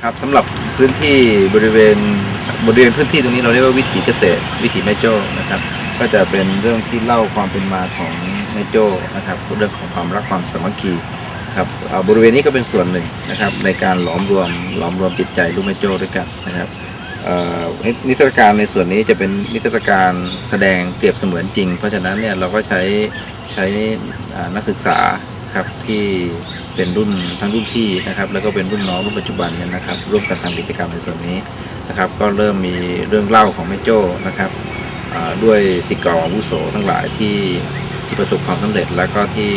ครับสำหรับพื้นที่บริเวณบริเวณพื้นที่ตรงนี้เราเรียกว่าวิถีเกษตร วิถีแม่โจ้นะครับ ก็จะเป็นเรื่องที่เล่าความเป็นมาของแม่โจ้นะครับเรื่องของความรักความสามัคคีครับบริเวณนี้ก็เป็นส่วนหนึ่งนะครับ ในการหลอมรวมหลอมรวมจิตใจลูกแม่โจ้ด้วยกันนะครับนินิทรรศการในส่วนนี้จะเป็นนิทรรศการแสดงเปรียบเสมือนจริง เพราะฉะนั้นเนี่ยเราก็ใช้ ใช้นักศึกษาครับที่เป็นรุ่นทั้งรุ่นพี่นะครับ แล้วก็เป็นรุ่นน้องรุ่นปัจจุบันเนี่ยนะครับ ร่วมกันทำกิจกรรมในส่วนนี้นะครับ ก็เริ่มมีเรื่องเล่าของแม่โจ้นะครับด้วยสิก่าอวุโสทั้งหลายที่ที่ประสบความสำเร็จ แล้วก็ที่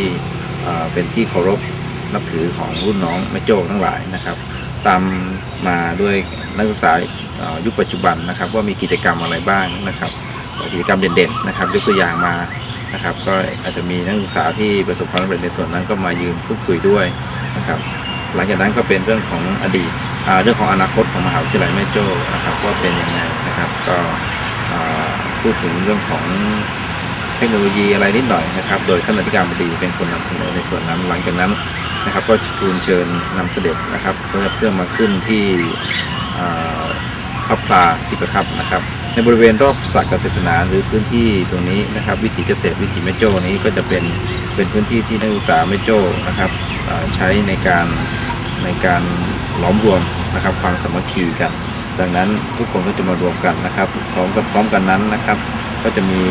เป็นที่เคารพนับถือของรุ่นน้องแม่โจ้ทั้งหลายนะครับ ตามมาด้วยนักศึกษายุคปัจจุบันนะครับ ว่ามีกิจกรรมอะไรบ้างนะครับ กิจกรรมเด่นๆนะครับยกตัวอย่างมานะครับ ก็อาจจะมีนักศึกษาที่ประสบความสำเร็จในส่วนนั้นก็มายืนพูดคุยด้วยนะครับ หลังจากนั้นก็เป็นเรื่องของอดีตเรื่องของอนาคตของมหาวิทยาลัยแม่โจ้นะครับว่าเป็นยังไงนะครับ ก็พูดถึงเรื่องของเทคโนโลยีอะไรนิดหน่อยนะครับ โดยท่านอธิการบดีเป็นคนนำเสนอในส่วนนั้น หลังจากนั้นนะครับ ก็ทูลเชิญนำเสด็จนะครับ เพื่อเพื่อมาขึ้นที่ พระพลาที่ประทับนะครับ ในบริเวณรอบสระเกษตรนานหรือพื้นที่ตรงนี้นะครับ วิถีเกษตรวิถีแม่โจ้นี้ก็จะเป็นเป็นพื้นที่ที่นักศึกษาแม่โจ้นะครับใช้ในการในการหลอมรวมนะครับความสามัคคีกันดังนั้นทุกคนก็จะมารวมกันนะครับพร้อมกับพร้อมกันนั้นนะครับ ก็จะมี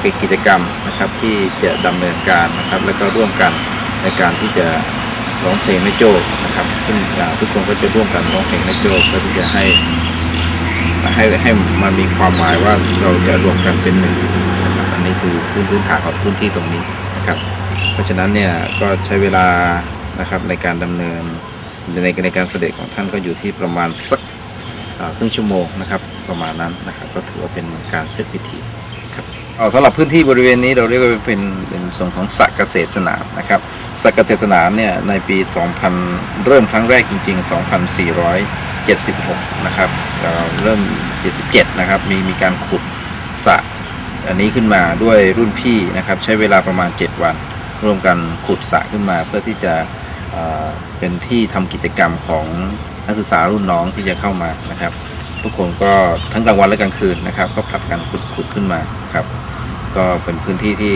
เป็นกิจกรรมนะครับที่จะดำเนินการนะครับ แล้วก็ร่วมกันในการที่จะ ร้องเพลงแม่โจ้นะครับซึ่งทุกคนก็จะร่วมกันร้องเพลงแม่โจ้เพื่อที่จะให้ให้ให้มันมีความหมายว่าเราจะรวมกันเป็นหนึ่งอันนี้คือพื้นพื้นฐานของพื้นที่ตรงนี้นะครับ เพราะฉะนั้นเนี่ยก็ใช้เวลานะครับในการดำเนินในในการเสด็จของท่านก็อยู่ที่ประมาณสัก ครึ่งชั่วโมงนะครับประมาณนั้นนะครับก็ถือว่าเป็นการเสร็จพิธีครับเอาสำหรับพื้นที่บริเวณนี้เราเรียกว่าเป็นเป็นส่วนของสระเกษตรสนามนะครับสระเกษตรสนามเนี่ยในปี 2000 เริ่มครั้งแรกจริง ๆ 2476 นะครับเอ่อเริ่ม 77 นะครับมีมีการขุดสระอันนี้ขึ้นมาด้วยรุ่นพี่นะครับใช้เวลาประมาณ 7 วัน ร่วมกันขุดสระขึ้นมา เพื่อที่จะเป็นที่ทำกิจกรรมของนักศึกษารุ่นน้องที่จะเข้ามานะครับ ทุกคนก็ทั้งกลางวันและกลางคืนนะครับ ก็ผลัดกันขุดขุดขึ้นมาครับ ก็เป็นพื้นที่ที่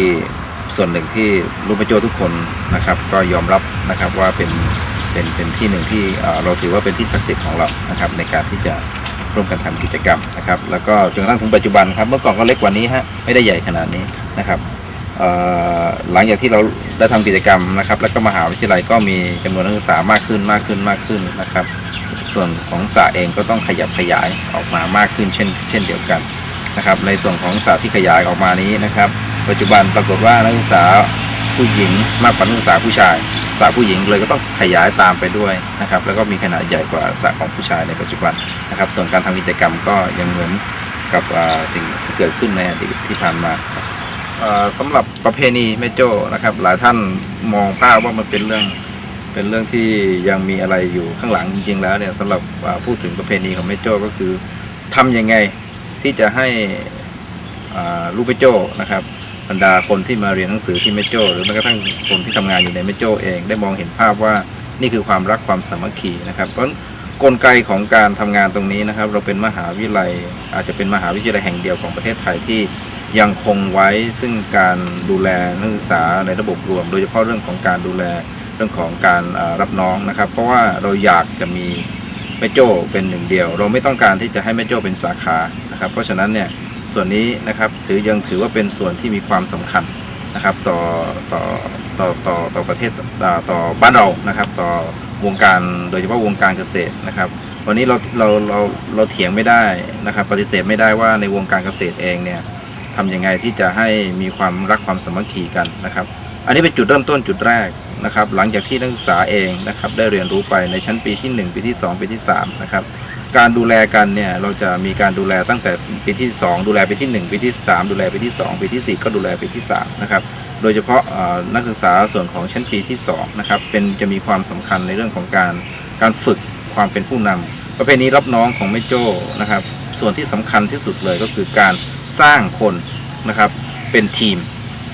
ส่วนหนึ่งที่ลูกพระโจทุกคนนะครับ ก็ยอมรับนะครับว่าเป็นเป็นเป็นที่หนึ่งที่เราถือว่าเป็นที่ศักดิ์สิทธิ์ของเรานะครับ ในการที่จะร่วมกันทำกิจกรรมนะครับ แล้วก็จนกระทั่งถึงปัจจุบันครับ เมื่อก่อนก็เล็กกว่านี้ฮะไม่ได้ใหญ่ขนาดนี้นะครับ หลังจากที่เราได้ทำกิจกรรมนะครับ แล้วก็มหาวิทยาลัยก็มีจำนวนนักศึกษามากขึ้นมากขึ้นมากขึ้นนะครับ ส่วนของสระเองก็ต้องขยับขยายออกมามากขึ้นเช่น เช่นเดียวกันนะครับ ในส่วนของสระที่ขยายออกมานี้นะครับ ปัจจุบันปรากฏว่านักศึกษาผู้หญิงมากกว่านักศึกษาผู้ชายสระผู้หญิงเลยก็ต้องขยายตามไปด้วยนะครับ แล้วก็มีขนาดใหญ่กว่าสระของผู้ชายในปัจจุบันนะครับ ส่วนการทำกิจกรรมก็ยังเหมือนกับสิ่งที่เกิดขึ้นในอดีตที่ผ่านมา สำหรับประเพณีแม่โจ้นะครับ หลายท่านมองภาพว่ามันเป็นเรื่องเป็นเรื่องที่ยังมีอะไรอยู่ข้างหลังจริงๆแล้วเนี่ยสำหรับพูดถึงประเพณีของแม่โจ้ก็คือทำยังไงที่จะให้ลูกแม่โจ้นะครับบรรดาคนที่มาเรียนหนังสือที่แม่โจ้หรือแม้กระทั่งคนที่ทำงานอยู่ในแม่โจ้เอง ได้มองเห็นภาพว่านี่คือความรักความสามัคคีนะครับเพราะ กลไกของการทำงานตรงนี้นะครับ เราเป็นมหาวิทยาลัย อาจจะเป็นมหาวิทยาลัยแห่งเดียวของประเทศไทยที่ยังคงไว้ซึ่งการดูแลนักศึกษาในระบบรวม โดยเฉพาะเรื่องของการดูแลเรื่องของการรับน้องนะครับ เพราะว่าเราอยากจะมีแม่โจ้เป็นหนึ่งเดียว เราไม่ต้องการที่จะให้แม่โจ้เป็นสาขานะครับ เพราะฉะนั้นเนี่ยส่วนนี้นะครับถือยังถือว่าเป็นส่วนที่มีความสำคัญนะครับ ต่อต่อต่อต่อต่อประเทศต่อต่อบ้านเรานะครับ ต่อ วงการโดยเฉพาะวงการเกษตรนะครับ วันนี้เราเราเราเราเถียงไม่ได้นะครับ ปฏิเสธไม่ได้ว่าในวงการเกษตรเองเนี่ยทำยังไงที่จะให้มีความรักความสามัคคีกันนะครับ อันนี้เป็นจุดเริ่มต้นจุดแรกนะครับ หลังจากที่นักศึกษาเองนะครับได้เรียนรู้ไปในชั้นปีที่ 1 ปีที่ 2 ปีที่3นะครับ การดูแลกันเนี่ยเราจะมีการดูแลตั้งแต่ปีที่ 2 ดูแลปีที่ 1 ปีที่ 3 ดูแลปีที่ 2 ปีที่ 4 ก็ดูแลปีที่ 3 นะครับ โดยเฉพาะนักศึกษาส่วนของชั้นปีที่ 2 นะครับ เป็นจะมีความสำคัญในเรื่องของการการฝึกความเป็นผู้นำประเพณีรับน้องของแม่โจ้นะครับ ส่วนที่สำคัญที่สุดเลยก็คือการสร้างคนนะครับเป็นทีม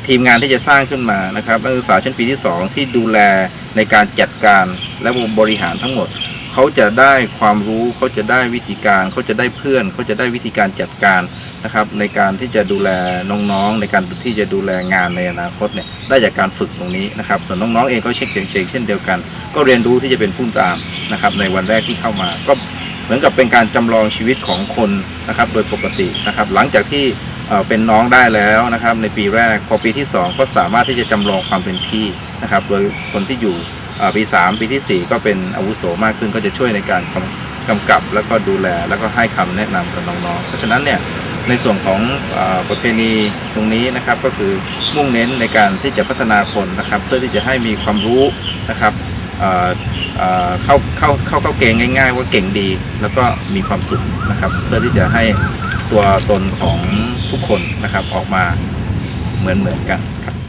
ทีมงานที่จะสร้างขึ้นมานะครับนักศึกษาชั้นปีที่ 2 ที่ดูแลในการจัดการและบริหารทั้งหมด เขาจะได้ความรู้เขาจะได้วิธีการเขาจะได้เพื่อนเขาจะได้วิธีการจัดการนะครับ ในการที่จะดูแลน้องๆ ในการที่จะดูแลงานในอนาคตเนี่ยได้จากการฝึกตรงนี้นะครับส่วนน้องๆเองก็เช็คเช็คเช่นเดียวกัน ก็เรียนรู้ที่จะเป็นผู้ตามนะครับในวันแรกที่เข้ามา ก็เหมือนกับเป็นการจำลองชีวิตของคนนะครับโดยปกตินะครับ หลังจากที่เป็นน้องได้แล้วนะครับ ในปีแรกพอปีที่สองก็สามารถที่จะจำลองความเป็นพี่นะครับ โดยคนที่อยู่ ปีสามปีที่สี่ก็เป็นอาวุโสมากขึ้นก็จะช่วยในการกำกำกับแล้วก็ดูแลแล้วก็ให้คำแนะนำกับน้องๆ เพราะฉะนั้นเนี่ยในส่วนของอประเพณีตรงนี้นะครับก็คือมุ่งเน้นในการที่จะพัฒนาคนนะครับเพื่อที่จะให้มีความรู้นะครับเข้าเข้าเข้าเข้าเกณฑ์ง่าย ๆ ว่าเก่งดี แล้วก็มีความสุขนะครับเพื่อที่จะให้ตัวตนของทุกคนนะครับออกมาเหมือนเหมือนๆกันครับ